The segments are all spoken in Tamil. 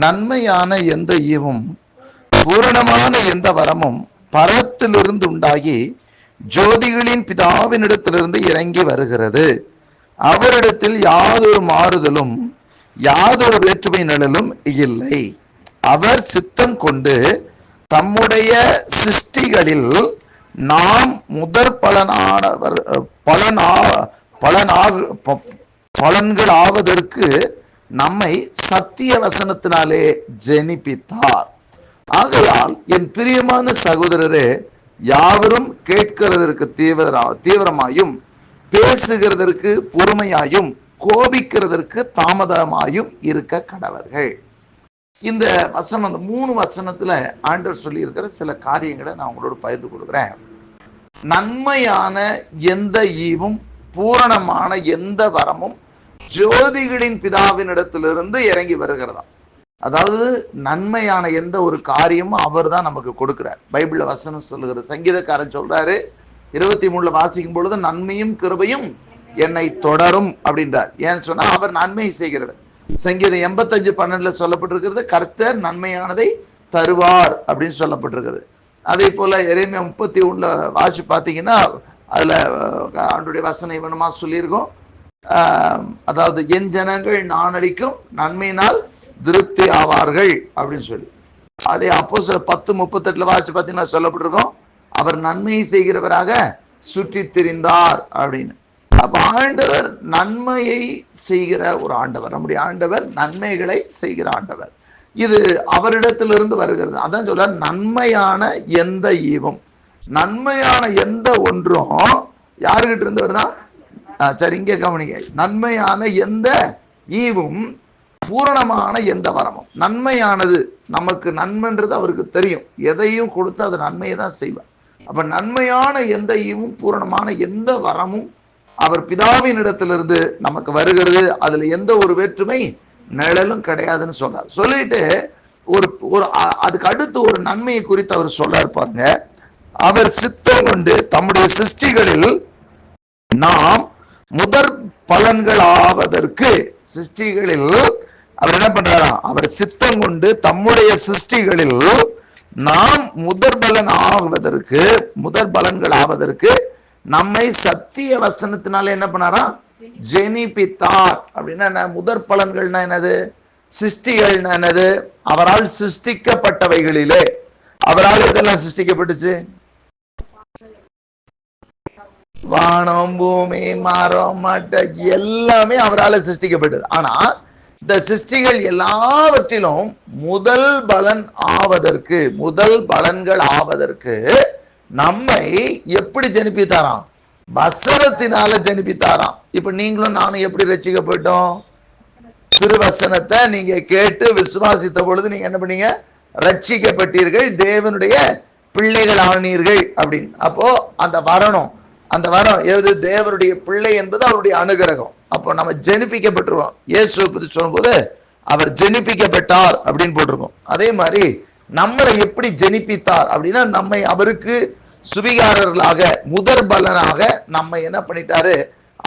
நன்மையான எந்த ஈவும் பூரணமான எந்த வரமும் பரத்திலிருந்து உண்டாகி ஜோதிகளின் பிதாவினிடத்திலிருந்து இறங்கி வருகிறது. அவரிடத்தில் யாதொரு மாறுதலும் யாதொரு வேற்றுமை நிழலும் இல்லை. அவர் சித்தம் கொண்டு தம்முடைய சிருஷ்டிகளில் நாம் முதற் பலனானவர் பலனா பலனாக ப- பலன்கள் ஆவதற்கு நம்மை சத்திய வசனத்தினாலே ஜெனிப்பித்தார். ஆகையால் என் பிரியமான சகோதரரே யாவரும் கேட்கிறதற்கு தீவிர தீவிரமாயும் பேசுகிறதற்கு பொறுமையாயும் கோபிக்கிறதற்கு தாமதமாயும் இருக்க கடவர்கள். இந்த வசனம் அந்த மூணு வசனத்துல ஆண்டர் சொல்லியிருக்கிற சில காரியங்களை நான் உங்களோட பகிர்ந்து கொடுக்குறேன் நன்மையான எந்த ஈவும் பூரணமான எந்த வரமும் ஜோதிகளின் பிதாவினிடத்திலிருந்து இறங்கி வருகிறதா? அதாவது நன்மையான எந்த ஒரு காரியமும் அவர் தான் நமக்கு கொடுக்கிறார். பைபிள்ல வசனம் சொல்லுகிற சங்கீதக்காரன் சொல்றாரு இருபத்தி மூணுல வாசிக்கும் பொழுது நன்மையும் கிருபையும் என்னை தொடரும் அப்படின்றார். ஏன்னு சொன்னா அவர் நன்மை செய்கிறவர். சங்கீதம் எண்பத்தஞ்சு பன்னெண்டுல சொல்லப்பட்டிருக்கிறது கர்த்தர் நன்மையானதை தருவார் அப்படின்னு சொல்லப்பட்டிருக்கிறது. அதே போல எரேமியா முப்பத்தி ஒண்ணுல வாசி பார்த்தீங்கன்னா அதுல அவனுடைய வசனை வசனம் இவனமா சொல்லியிருக்கோம். அதாவது என் ஜனங்கள் நான் அளிக்கும் நன்மையினால் திருப்தி ஆவார்கள் அப்படின்னு சொல்லி. அதே அப்போ சில பத்து முப்பத்தெட்டுல வாசி பார்த்தீங்கன்னா சொல்லப்பட்டிருக்கோம். அவர் நன்மையை செய்கிறவராக சுற்றி திரிந்தார் அப்படின்னு. அப்ப ஆண்டவர் நன்மையை செய்கிற ஒரு ஆண்டவர் நம்முடைய ஆண்டவர் நன்மைகளை செய்கிற ஆண்டவர். இது அவரிடத்திலிருந்து வருகிறது. அதான் சொல்ல நன்மையான எந்த ஈவம் நன்மையான எந்த ஒன்றும் யாருகிட்ட இருந்து வருதா? சரி இங்கே கவனிங்க. நன்மையான எந்த ஈவும் பூரணமான எந்த வரமும். நன்மையானது நமக்கு நன்மைன்றது அவருக்கு தெரியும். எதையும் கொடுத்து அது நன்மையை தான் செய்வார். அப்ப நன்மையான எந்த ஈவும் பூரணமான எந்த வரமும் அவர் பிதாவின் இடத்திலிருந்து நமக்கு வருகிறது. அதுல எந்த ஒரு வேற்றுமை நிழலும் கிடையாதுன்னு சொன்னார். சொல்லிட்டு ஒரு ஒரு அ- அதுக்கு அடுத்து ஒரு நன்மையை குறித்து அவர் சொல்றாரு பாருங்க. அவர் சித்தம் கொண்டு தம்முடைய சிருஷ்டிகளில் நாம் முதற் பலன்கள் ஆவதற்கு சிருஷ்டிகளில் அவர் என்ன பண்றாராம் அவர் சித்தம் கொண்டு தம்முடைய சிருஷ்டிகளில் நாம் முதற் பலன் ஆவதற்கு முதற் பலன்கள் ஆவதற்கு நம்மை சத்திய வசனத்தினால என்ன பண்ணாராம் ஜெனிபித்தார் அப்படின்னா என்ன? முதற் பலன்கள்னா என்னது? சிருஷ்டிகள்னா என்னது? அவரால் சிருஷ்டிக்கப்பட்டவைகளிலே. அவரால் எதெல்லாம் சிருஷ்டிக்கப்பட்டுச்சு? வானம் பூமி மரம் மட்டை எல்லாமே அவரால் சிருஷ்டிக்கப்பட்டது. ஆனா இந்த சிருஷ்டிகள் எல்லாவற்றிலும் முதல் பலன் ஆவதற்கு முதல் பலன்கள் ஆவதற்கு நம்மை எப்படி ஜனிப்பித்தாராம்? வசனத்தினால ஜனிப்பித்தாராம். இப்ப நீங்களும் நானும் எப்படி ரசிக்கப்பட்டோம்? திருவசனத்தை நீங்க கேட்டு விசுவாசித்த பொழுது நீங்க என்ன பண்ணீங்க? ரட்சிக்கப்பட்டீர்கள் தேவனுடைய பிள்ளைகள் ஆனீர்கள் அப்படின்னு. அப்போ அந்த வரணும். அந்த வரம் எது தேவருடைய பிள்ளை என்பது அவருடைய அனுகிரகம். அப்போ நம்ம ஜெனிப்பிக்கப்பட்டுருவோம். இயேசுவை பற்றி சொல்லும்போது அவர் ஜெனிப்பிக்கப்பட்டார் அப்படின்னு போட்டிருக்கோம். அதே மாதிரி நம்மளை எப்படி ஜெனிப்பித்தார் அப்படின்னா நம்மை அவருக்கு சுவிகாரர்களாக முதற் பலனாக நம்மை என்ன பண்ணிட்டாரு?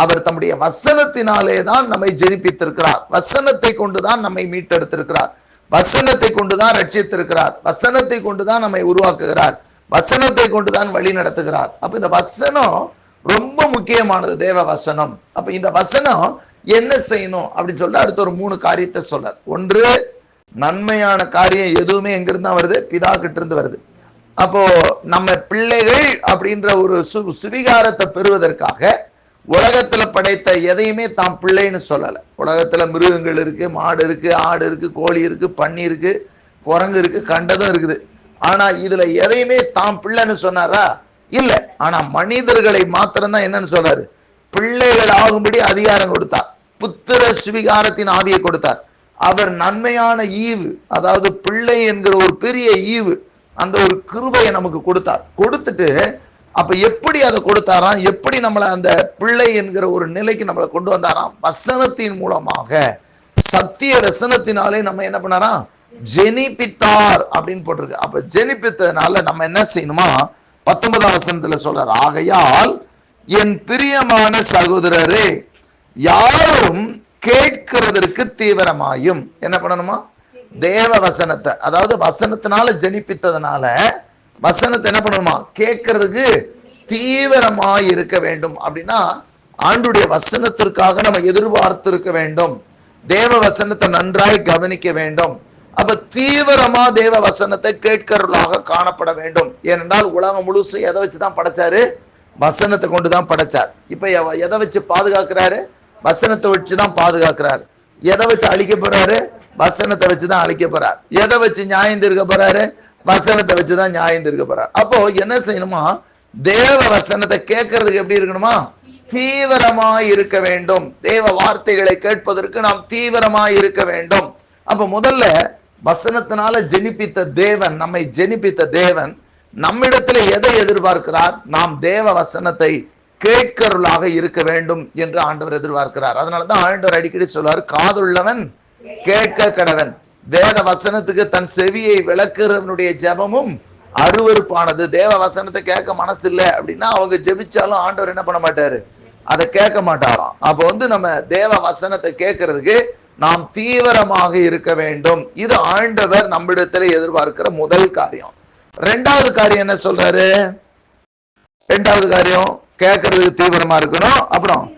அவர் தம்முடைய வசனத்தினாலே தான் நம்மை ஜெனிப்பித்திருக்கிறார். வசனத்தை கொண்டுதான் நம்மை மீட்டெடுத்திருக்கிறார். வசனத்தை கொண்டுதான் ரட்சித்திருக்கிறார். வசனத்தை கொண்டுதான் நம்மை உருவாக்குகிறார். வசனத்தை கொண்டுதான் வழி நடத்துகிறார். அப்ப இந்த வசனம் ரொம்ப முக்கியமானது தேவ வசனம். அப்ப இந்த வசனம் என்ன செய்யணும் அப்படின்னு சொல்ல அடுத்த ஒரு மூணு காரியத்தை சொல்றார். ஒன்று நன்மையான காரியம் எதுவுமே எங்கிருந்து தான் வருது? பிதா கிட்ட இருந்து வருது. அப்போ நம்ம பிள்ளைகள் அப்படின்ற ஒரு சு சுவிகாரத்தை பெறுவதற்காக உலகத்துல படைத்த எதையுமே தாம் பிள்ளைன்னு சொல்லல. உலகத்துல மிருகங்கள் இருக்கு மாடு இருக்கு ஆடு இருக்கு கோழி இருக்கு பன்னி இருக்கு குரங்கு இருக்கு கண்டதும் இருக்குது. ஆனா இதுல எதையுமே தாம் பிள்ளைன்னு சொன்னாரா? இல்ல. ஆனா மனிதர்களை மாத்திரம்தான் என்னன்னு சொல்றாரு பிள்ளைகள் ஆகும்படி அதிகாரம் கொடுத்தார். புத்திர சுவிகாரத்தின் ஆவியை கொடுத்தார். அவர் நன்மையான ஈவு அதாவது பிள்ளை என்கிற ஒரு பெரிய ஈவு அந்த ஒரு கிருபையை நமக்கு கொடுத்தார். கொடுத்துட்டு அப்ப எப்படி அதை கொடுத்தாராம்? எப்படி நம்மளை அந்த பிள்ளை என்கிற ஒரு நிலைக்கு நம்மளை கொண்டு வந்தாராம்? வசனத்தின் மூலமாக சத்திய வசனத்தினாலே நம்ம என்ன பண்ணாராம்? ஜெனிபித்தார் அப்படின்னு போட்டிருக்கு. அப்ப ஜெனிபித்ததுனால நம்ம என்ன செய்யணுமா? பத்தொன்பதாம் வசனத்துல சொல்றார் ஆகையால் என் பிரியமான சகோதரரே யாரும் கேட்கிறதற்கு தீவிரமாயும் என்ன பண்ணணுமா? தேவ வசனத்தை அதாவது வசனத்தினால ஜெனிப்பித்ததுனால வசனத்தை என்ன பண்ணணுமா? கேட்கறதுக்கு தீவிரமா இருக்க வேண்டும். அப்படின்னா ஆண்டுடைய வசனத்திற்காக நம்ம எதிர்பார்த்து இருக்க வேண்டும். தேவ வசனத்தை நன்றாய் கவனிக்க வேண்டும். அப்ப தீவிரமா தேவ வசனத்தை கேட்கிறவர்களாக காணப்பட வேண்டும். ஏனென்றால் உலகம் முழுசும் எதை வச்சுதான் படைச்சாரு? வசனத்தை கொண்டு தான் படைச்சார். இப்ப எதை வச்சு பாதுகாக்கிறாரு? வசனத்தை வச்சு தான் பாதுகாக்கிறாரு. எதை வச்சு அழிக்க போறாரு? வசனத்தை வச்சு தான் அழிக்க போறார். எதை வச்சு நியாயம் தீர்க்க போறாரு? வசனத்தை வச்சு தான் நியாயம் தீர்க்க போறார். அப்போ என்ன செய்யணுமா? தேவ வசனத்தை கேட்கறதுக்கு எப்படி இருக்கணுமா? தீவிரமா இருக்க வேண்டும். தேவ வார்த்தைகளை கேட்பதற்கு நாம் தீவிரமா இருக்க வேண்டும். அப்ப முதல்ல வசனத்தினால ஜெனிப்பித்த தேவன் நம்மை ஜெனிப்பித்த தேவன் நம்மிடத்துல எதை எதிர்பார்க்கிறார்? நாம் தேவ வசனத்தை கேட்கருளாக இருக்க வேண்டும் என்று ஆண்டவர் எதிர்பார்க்கிறார். அதனாலதான் ஆண்டவர் அடிக்கடி சொல்றாரு காதுள்ளவன் கேட்க கடவன். வேத வசனத்துக்கு தன் செவியை விளக்குறவனுடைய ஜெபமும் அருவருப்பானது. தேவ வசனத்தை கேட்க மனசு இல்லை அப்படின்னா அவங்க ஜெபிச்சாலும் ஆண்டவர் என்ன பண்ண மாட்டாரு? அதை கேட்க மாட்டாராம். அப்போ வந்து நம்ம தேவ வசனத்தை கேட்கறதுக்கு நாம் தீவிரமாக இருக்க வேண்டும். இது ஆண்டவர் நம்மிடத்தில் எதிர்பார்க்கிற முதல் காரியம். ரெண்டாவது காரியம் என்ன சொல்றாரு? ரெண்டாவது காரியம் கேட்கறதுக்கு தீவிரமா இருக்கணும். அப்புறம்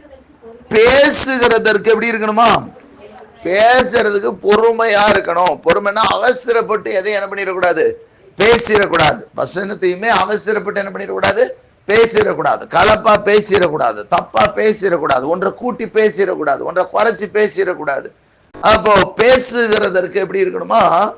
பேசுகிறதற்கு எப்படி இருக்கணுமா? பேசுறதுக்கு பொறுமையா இருக்கணும். பொறுமைன்னா அவசரப்பட்டு எதையும் என்ன பண்ணிடக்கூடாது? பேசிடக்கூடாது. வசனத்தையுமே அவசரப்பட்டு என்ன பண்ணிடக்கூடாது? பேசிடக்கூடாது. கலப்பா பேசிடக்கூடாது. தப்பா பேசிடக்கூடாது. ஒன்றை கூட்டி பேசிடக்கூடாது. ஒன்றை குறைச்சி பேசிடக்கூடாது. அப்போ பேசுகிறதற்கு எப்படி இருக்கணுமா?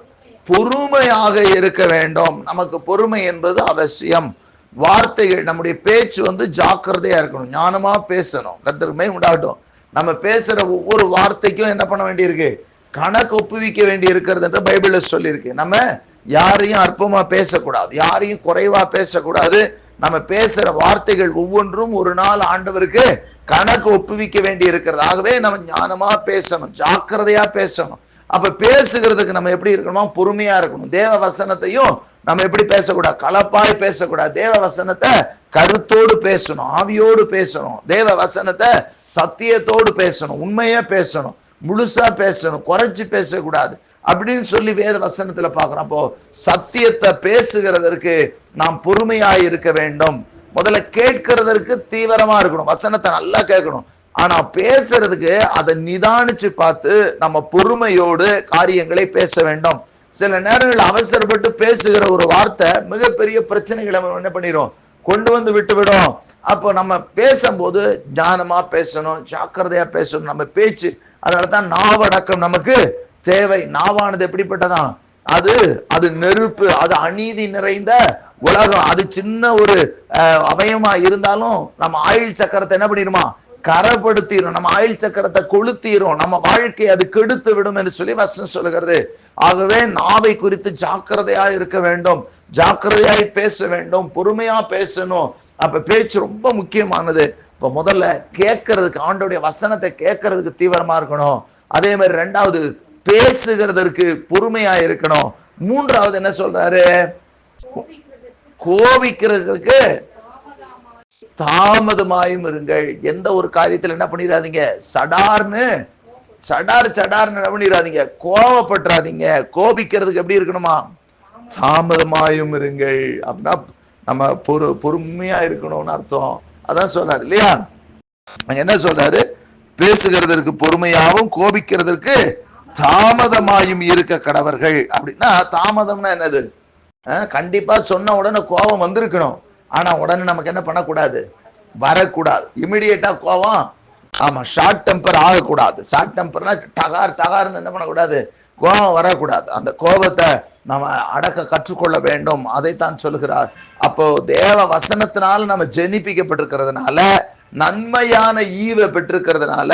பொறுமையாக இருக்க வேண்டும். நமக்கு பொறுமை என்பது அவசியம். வார்த்தைகள் நம்முடைய பேச்சு வந்து ஜாக்கிரதையா இருக்கணும். ஞானமா பேசணும். கத்திரமே உண்டாகட்டும். நம்ம பேசுற ஒவ்வொரு வார்த்தைக்கும் என்ன பண்ண வேண்டியிருக்கு? கணக்கு ஒப்புவிக்க வேண்டி இருக்கிறது என்று பைபிள்ல சொல்லியிருக்கு. நம்ம யாரையும் அற்பமா பேசக்கூடாது. யாரையும் குறைவா பேசக்கூடாது. நம்ம பேசுற வார்த்தைகள் ஒவ்வொன்றும் ஒரு நாள் ஆண்டவருக்கு கணக்கு ஒப்புவிக்க வேண்டி இருக்கிறது. ஆகவே நம்ம ஞானமா பேசணும் ஜாக்கிரதையா பேசணும். அப்ப பேசுகிறதுக்கு நம்ம எப்படி இருக்கணுமா பொறுமையா இருக்கணும். தேவ வசனத்தையும் நம்ம எப்படி பேசக்கூடாது? கலப்பாய் பேசக்கூடாது. தேவ வசனத்தை கருத்தோடு பேசணும் ஆவியோடு பேசணும். தேவ வசனத்தை சத்தியத்தோடு பேசணும் உண்மையா பேசணும் முழுசா பேசணும் குறைச்சு பேசக்கூடாது அப்படின்னு சொல்லி வேத வசனத்துல பாக்குறோம் அப்போ சத்தியத்தை பேசுகிறதற்கு நாம் பொறுமையாய் இருக்க வேண்டும். முதல்ல கேட்கிறதற்கு தீவிரமா இருக்கணும். வசனத்தை நல்லா கேட்கணும். ஆனா பேசுறதுக்கு அதை நிதானிச்சு பார்த்து நம்ம பொறுமையோடு காரியங்களை பேச வேண்டும். சில நேரங்களில் அவசரப்பட்டு பேசுகிற ஒரு வார்த்தை மிகப்பெரிய பிரச்சனைகளை நம்ம என்ன பண்ணிடும் கொண்டு வந்து விட்டுவிடும். அப்போ நம்ம பேசும்போது ஞானமா பேசணும் ஜாக்கிரதையா பேசணும். நம்ம பேச்சு அதனால தான் நாவடக்கம் நமக்கு தேவை. நாவானது எப்படிப்பட்டதான்? அது அது நெருப்பு அது அநீதி நிறைந்த உலகம். அது சின்ன ஒரு அவயமா இருந்தாலும் நம்ம ஆயுள் சக்கரத்தை என்ன பண்ணிடுமா? கரப்படுத்திடும் நம்ம ஆயுள் சக்கரத்தை கொளுத்திரும். நம்ம வாழ்க்கையை அது கெடுத்து விடும் என்று சொல்லி வசனம் சொல்லுகிறது. ஆகவே நாவை குறித்து ஜாக்கிரதையா இருக்க வேண்டும். ஜாக்கிரதையாய் பேச வேண்டும். பொறுமையா பேசணும். அப்ப பேச்சு ரொம்ப முக்கியமானது. இப்ப முதல்ல கேட்கறதுக்கு ஆண்டோடைய வசனத்தை கேட்கறதுக்கு தீவிரமா இருக்கணும். அதே மாதிரி ரெண்டாவது பேசுகிறதற்கு பொறுமையா இருக்கணும். மூன்றாவது என்ன சொல்றாரு? கோபிக்கிறதுக்கு தாமதமாயும் இருங்கள். எந்த ஒரு காரியத்தில் என்ன பண்ணிடாதீங்க சடார்னு சடார் சடார்னு என்ன பண்ணிடாதீங்க கோவப்பட்டுறாதீங்க கோபிக்கிறதுக்கு எப்படி இருக்கணுமா? தாமதமாயும் இருங்கள். அப்படின்னா நம்ம பொறு பொறுமையா இருக்கணும்னு அர்த்தம். அதான் சொல்றாரு இல்லையா? அங்க என்ன சொல்றாரு? பேசுகிறதற்கு பொறுமையாகவும் கோபிக்கிறதற்கு தாமதமாயும் இருக்க கடவர்கள். அப்படின்னா தாமதம்னா என்னது? கண்டிப்பா சொன்ன உடனே கோபம் வந்திருக்கணும். ஆனா உடனே நமக்கு என்ன பண்ணக்கூடாது? வரக்கூடாது. இமிடியேட்டா கோபம் ஆமா ஷார்ட் டெம்பர் ஆகக்கூடாது. ஷார்ட் டெம்பர்னா தகார் தகார்னு என்ன பண்ணக்கூடாது? கோபம் வரக்கூடாது. அந்த கோபத்தை நம்ம அடக்க கற்றுக்கொள்ள வேண்டும். அதைத்தான் சொல்லுகிறார். அப்போ தேவ வசனத்தினால் நம்ம ஜெனிப்பிக்கப்பட்டிருக்கிறதுனால நன்மையான ஈவை பெற்றிருக்கிறதுனால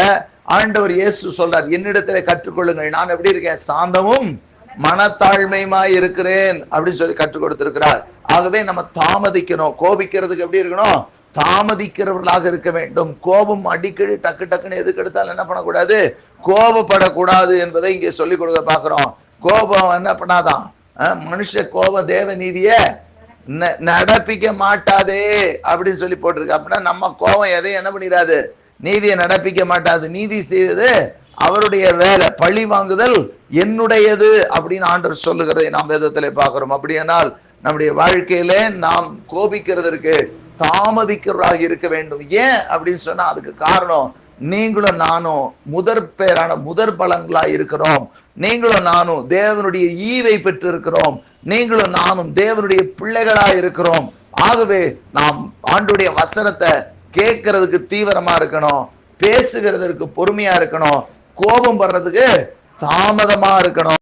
ஆண்டவர் இயேசு சொல்றார் என்னிடத்திலே கற்றுக்கொள்ளுங்கள். நான் எப்படி இருக்கேன்? சாந்தமும் மனத்தாழ்மையுமாய் இருக்கிறேன். அப்படின்னு சொல்லி கற்றுக் கொடுத்திருக்கிறார். ஆகவே நம்ம தாமதிக்கணும். கோபிக்கிறதுக்கு எப்படி இருக்கணும்? தாமதிக்கிறவர்களாக இருக்க வேண்டும். கோபம் அடிக்கடி டக்கு டக்குன்னு எதுக்கு எடுத்தாலும் என்ன பண்ணக்கூடாது? கோபப்படக்கூடாது என்பதை இங்கே சொல்லிக் கொடுக்க பார்க்கிறோம். கோபம் என்ன பண்ணாதான் மனுஷ கோப தேவ நீதிய ந- நடப்பிக்க மாட்டாதே அப்படின்னு சொல்லி போட்டிருக்கு. அப்படின்னா நம்ம கோபம் எதையும் என்ன பண்ணிடாது? நீதியை நடப்பிக்க மாட்டாது. நீதி செய்வது அவருடைய வேலை. பழி வாங்குதல் என்னுடையது அப்படின்னு ஆண்டவர் சொல்லுகிறதை நாம் வேதத்தில் பார்க்கிறோம். அப்படியானால் நம்முடைய வாழ்க்கையில நாம் கோபிக்கிறதற்கு தாமதிக்கிறவராக இருக்க வேண்டும். ஏன் அப்படின்னு சொன்னா அதுக்கு காரணம் நீங்களும் நானும் முதற் பேரான முதற் பலன்களா இருக்கிறோம். நீங்களும் நானும் தேவனுடைய ஈவை பெற்று இருக்கிறோம் நீங்களும் நானும் தேவனுடைய பிள்ளைகளா இருக்கிறோம். ஆகவே நாம் ஆண்டுடைய வசனத்தை கேட்கறதுக்கு தீவிரமா இருக்கணும் பேசுகிறதற்கு பொறுமையா இருக்கணும் கோபம் படுறதுக்கு தாமதமா இருக்கணும்.